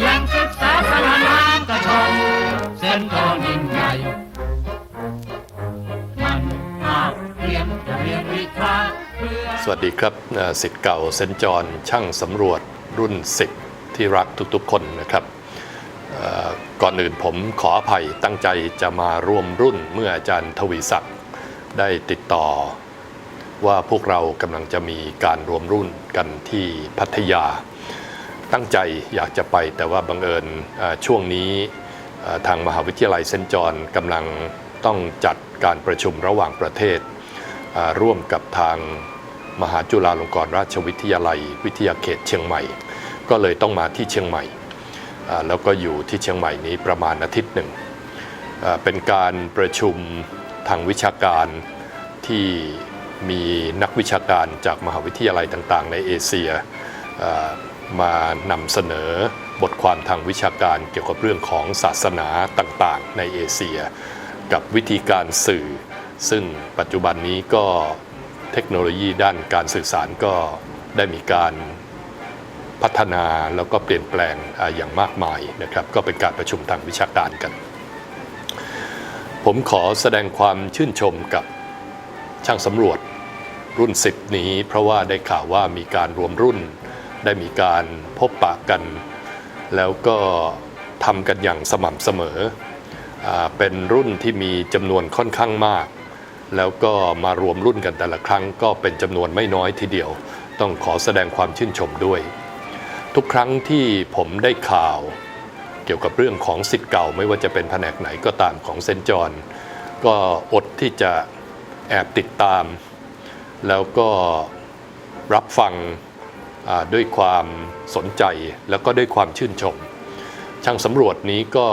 แหล่งศึกษาพลังงานกระชงเส้นทางยิ่งใหญ่มันอาเรียนจะเรียนวิชาสวัสดีครับสิทธิ์เก่าเซนจรช่างสำรวจรุ่น 10 ที่รักทุกๆคนนะครับก่อนอื่นผมขออภัยตั้งใจจะมาร่วมรุ่นเมื่ออาจารย์ทวีศักดิ์ได้ติดต่อ ว่าพวกเรากำลังจะมีการรวมรุ่นกันที่พัทยา ตั้งใจอยากจะไปแต่ว่าบังเอิญช่วงนี้ทางมหาวิทยาลัยเซนจอนกำลังต้องจัดการประชุมระหว่างประเทศ ร่วมกับทางมหาจุฬาลงกรณราชวิทยาลัย วิทยาเขตเชียงใหม่ ก็เลยต้องมาที่เชียงใหม่ แล้วก็อยู่ที่เชียงใหม่นี้ประมาณอาทิตย์หนึ่ง เป็นการประชุมทางวิชาการที่มีนักวิชาการจากมหาวิทยาลัยต่างๆ ในเอเชีย มานำเสนอบทความทางวิชาการเกี่ยวกับเรื่องของศาสนาต่างๆ ในเอเชีย กับวิธีการสื่อ ซึ่งปัจจุบันนี้ก็เทคโนโลยีด้านการสื่อสารก็ได้มีการพัฒนาแล้วก็เปลี่ยนแปลงอย่างมากมายนะครับ ก็เป็นการประชุมทางวิชาการกัน ผมขอแสดงความชื่นชมกับช่างสำรวจรุ่น 10 นี้ เพราะว่าได้ข่าวว่ามีการรวมรุ่น ได้มีการพบปะกัน แล้วก็ทำกันอย่างสม่ำเสมออเป็นรุ่นที่มีจำนวนค่อนข้างมาก แล้วก็มารวมรุ่นกันแต่ละครั้ง ก็เป็นจำนวนไม่น้อยทีเดียว ต้องขอแสดงความชื่นชมด้วย ทุกครั้งที่ผมได้ข่าว เกี่ยวกับเรื่องของสิทธิ์เก่าไม่ว่าจะเป็นแผนกไหนก็ตามของเซนจอนก็อดที่จะแอบติดตาม แล้วก็รับฟัง ด้วยความสนใจแล้วก็ด้วยความชื่นชม ช่างสำรวจนี้ก็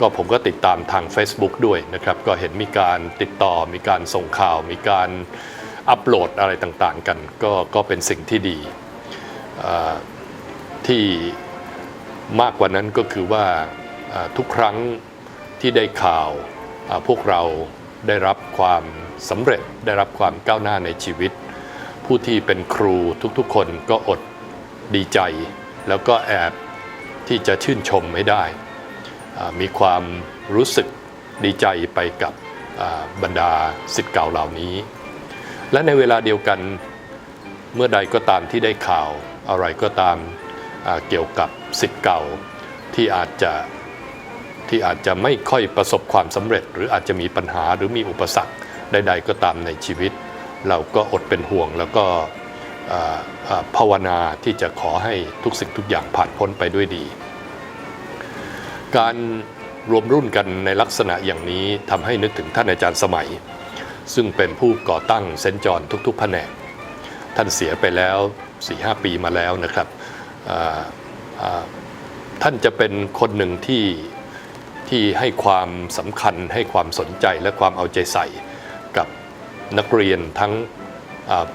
ก็ผมก็ติดตามทาง Facebook ด้วยนะครับ ก็เห็นมีการติดต่อมีการส่งข่าว มีการอัปโหลดอะไรต่างๆ กันก็ก็เป็นสิ่งที่ดีที่มากกว่านั้นก็คือว่าทุกครั้งที่ได้ข่าวพวกเราได้รับความสำเร็จได้รับความก้าวหน้าในชีวิต ผู้ที่เป็นครูทุกๆคนก็อดดีใจ แล้วก็แอบที่จะชื่นชมไม่ได้ มีความรู้สึกดีใจไปกับบรรดาสิทธิ์เก่าเหล่านี้ และในเวลาเดียวกันเมื่อใดก็ตามที่ได้ข่าวอะไรก็ตามเกี่ยวกับสิทธิ์เก่าที่อาจจะที่อาจจะไม่ค่อยประสบความสำเร็จ หรืออาจจะมีปัญหาหรือมีอุปสรรคใด ๆ ก็ตามในชีวิต เราก็อดเป็นห่วงแล้วก็ภาวนาที่จะขอให้ทุกสิ่งทุกอย่างผ่านพ้นไปด้วยดี การรวมรุ่นกันในลักษณะอย่างนี้ทำให้นึกถึงท่านอาจารย์สมัย ซึ่งเป็นผู้ก่อตั้งเซนจอนทุกๆแผนก ท่านเสียไปแล้ว 4-5 ปีมาแล้วนะครับ ท่านจะเป็นคนหนึ่งที่ที่ให้ความสำคัญให้ความสนใจและความเอาใจใส่ นักเรียนทั้ง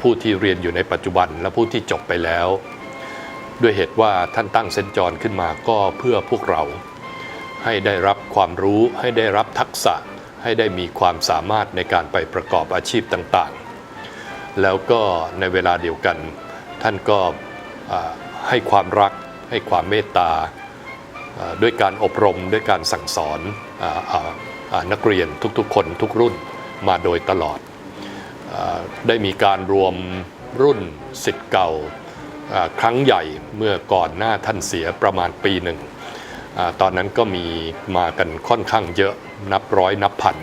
ผู้ที่เรียนอยู่ในปัจจุบันและผู้ที่จบไปแล้ว ด้วยเหตุว่าท่านตั้งเซนจอนขึ้นมาก็เพื่อพวกเรา ให้ได้รับความรู้ให้ได้รับทักษะให้ได้มีความสามารถในการไปประกอบอาชีพต่างๆ แล้วก็ในเวลาเดียวกัน ท่านก็ให้ความรักให้ความเมตตาด้วยการอบรมด้วยการสั่งสอนออนักเรียนทุกๆ คนทุกรุ่นมาโดยตลอด ได้มีการรวมรุ่นสิทธิ์เก่าครั้งใหญ่เมื่อก่อนหน้าท่านเสียประมาณปีหนึ่งอตอนนั้นก็มีมากันค่อนข้างเยอะนับร้อยนับพัน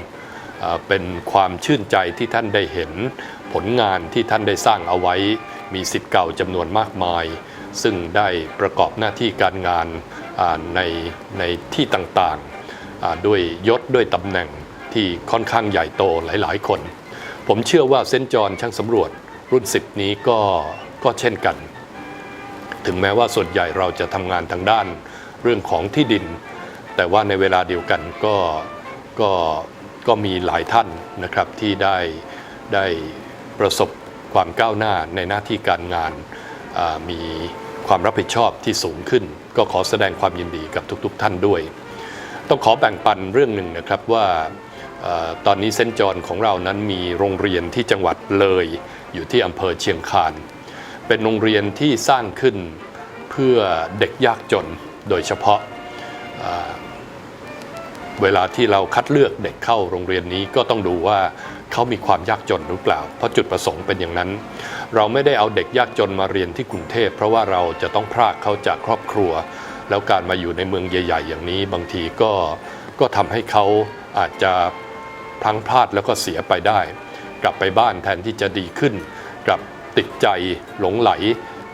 เป็นความชื่นใจที่ท่านได้เห็นผลงานที่ท่านได้สร้างเอาไว้มีสิทธิ์เก่าจำนวนมากมาย ซึ่งได้ประกอบหน้าที่การงานในในที่ต่างๆ ด้วยยศด้วยตำแหน่งที่ค่อนข้างใหญ่โตหลายๆ คน ผมเชื่อว่าเซนจอนช่างสำรวจรุ่น 10 นี้ก็ก็เช่นกัน ถึงแม้ว่าส่วนใหญ่เราจะทำงานทางด้านเรื่องของที่ดิน แต่ว่าในเวลาเดียวกันก็ก็ก็มีหลายท่านนะครับที่ได้ได้ประสบความก้าวหน้าในหน้าที่การงานมีความรับผิดชอบที่สูงขึ้น ก็ขอแสดงความยินดีกับทุกๆท่านด้วย ต้องขอแบ่งปันเรื่องหนึ่งนะครับว่า ตอนนี้เซนจอห์นของเรานั้นมีโรงเรียนที่จังหวัดเลยอยู่ที่อำเภอเชียงคาน เป็นโรงเรียนที่สร้างขึ้นเพื่อเด็กยากจนโดยเฉพาะเวลาที่เราคัดเลือกเด็กเข้าโรงเรียนนี้ก็ต้องดูว่าเขามีความยากจนหรือเปล่า เพราะจุดประสงค์เป็นอย่างนั้น เราไม่ได้เอาเด็กยากจนมาเรียนที่กรุงเทพ เพราะว่าเราจะต้องพรากเขาจากครอบครัว แล้วการมาอยู่ในเมืองใหญ่ ๆ อย่างนี้บางทีก็ก็ทำให้เขาอาจจะ พลังพลาดแล้วก็เสียไปได้ กลับไปบ้านแทนที่จะดีขึ้น กลับติดใจหลงไหล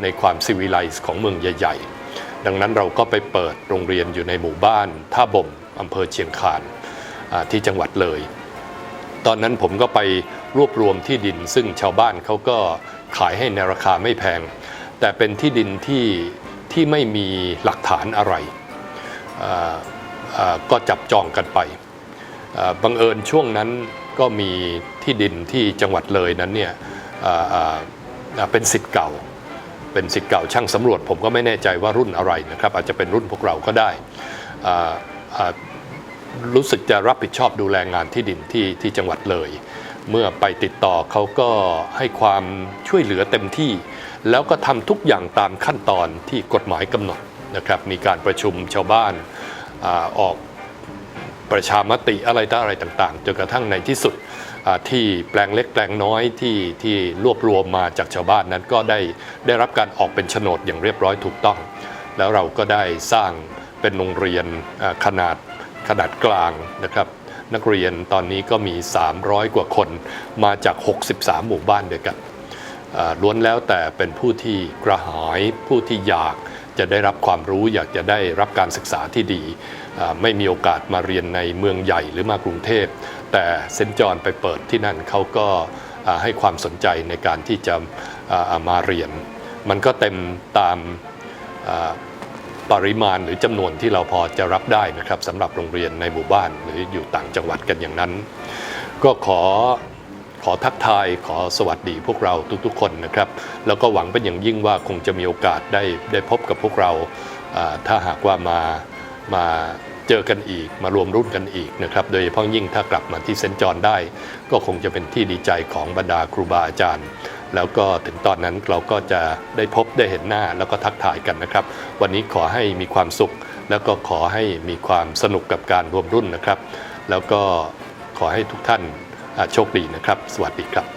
ในความซิวิไลซ์ของเมืองใหญ่ ๆ ดังนั้นเราก็ไปเปิดโรงเรียนอยู่ในหมู่บ้านท่าบ่มอำเภอเชียงคานที่จังหวัดเลย ตอนนั้นผมก็ไปรวบรวมที่ดิน ซึ่งชาวบ้านเขาก็ขายให้ในราคาไม่แพง แต่เป็นที่ดินที่ที่ไม่มีหลักฐานอะไรก็จับจองกันไป บังเอิญช่วงนั้นก็มีที่ดินที่จังหวัดเลยนั้นเนี่ยเป็นสิทธิ์เก่า เป็นสิทธิ์เก่าช่างสำรวจ ผมก็ไม่แน่ใจว่ารุ่นอะไรนะครับ อาจจะเป็นรุ่นพวกเราก็ได้รู้สึกจะรับผิดชอบดูแลงานที่ดินที่ที่จังหวัดเลย เมื่อไปติดต่อเขาก็ให้ความช่วยเหลือเต็มที่ แล้วก็ทำทุกอย่างตามขั้นตอนที่กฎหมายกำหนดนะครับ มีการประชุมชาวบ้านอออก ประชามติอะไรต่ออะไรต่างๆจนกระทั่งในที่สุดที่แปลงเล็กแปลงน้อยที่ที่รวบรวมมาจากชาวบ้านนั้นก็ได้ได้รับการออกเป็นโฉนดอย่างเรียบร้อยถูกต้อง แล้วเราก็ได้สร้างเป็นโรงเรียนขนาดขนาดกลางนะครับนักเรียนตอนนี้ก็มี 300 กว่าคนมาจาก 63 หมู่บ้านด้วยกันล้วนแล้วแต่เป็นผู้ที่กระหายผู้ที่อยากจะได้รับความรู้อยากจะได้รับการศึกษาที่ดี ไม่มีโอกาสมาเรียนในเมืองใหญ่หรือมากรุงเทพ แต่เซนจอนไปเปิดที่นั่นเขาก็ให้ความสนใจในการที่จะมาเรียน มันก็เต็มตามปริมาณหรือจำนวนที่เราพอจะรับได้นะครับสำหรับโรงเรียนในหมู่บ้านหรืออยู่ต่างจังหวัดกันอย่างนั้น ก็ขอขอทักทายขอสวัสดีพวกเราทุกๆ คนนะครับ แล้วก็หวังเป็นอย่างยิ่งว่าคงจะมีโอกาสได้ได้พบกับพวกเราอ่าถ้าหากว่ามา มาเจอกันอีกมารวมรุ่นกันอีกนะครับโดยเฉพาะยิ่งถ้ากลับมาที่เซนจอนได้ ก็คงจะเป็นที่ดีใจของบรรดาครูบาอาจารย์ แล้วก็ถึงตอนนั้นเราก็จะได้พบได้เห็นหน้าแล้วก็ทักทายกันนะครับ วันนี้ขอให้มีความสุข แล้วก็ขอให้มีความสนุกกับการรวมรุ่นนะครับ แล้วก็ขอให้ทุกท่านโชคดีนะครับ สวัสดีครับ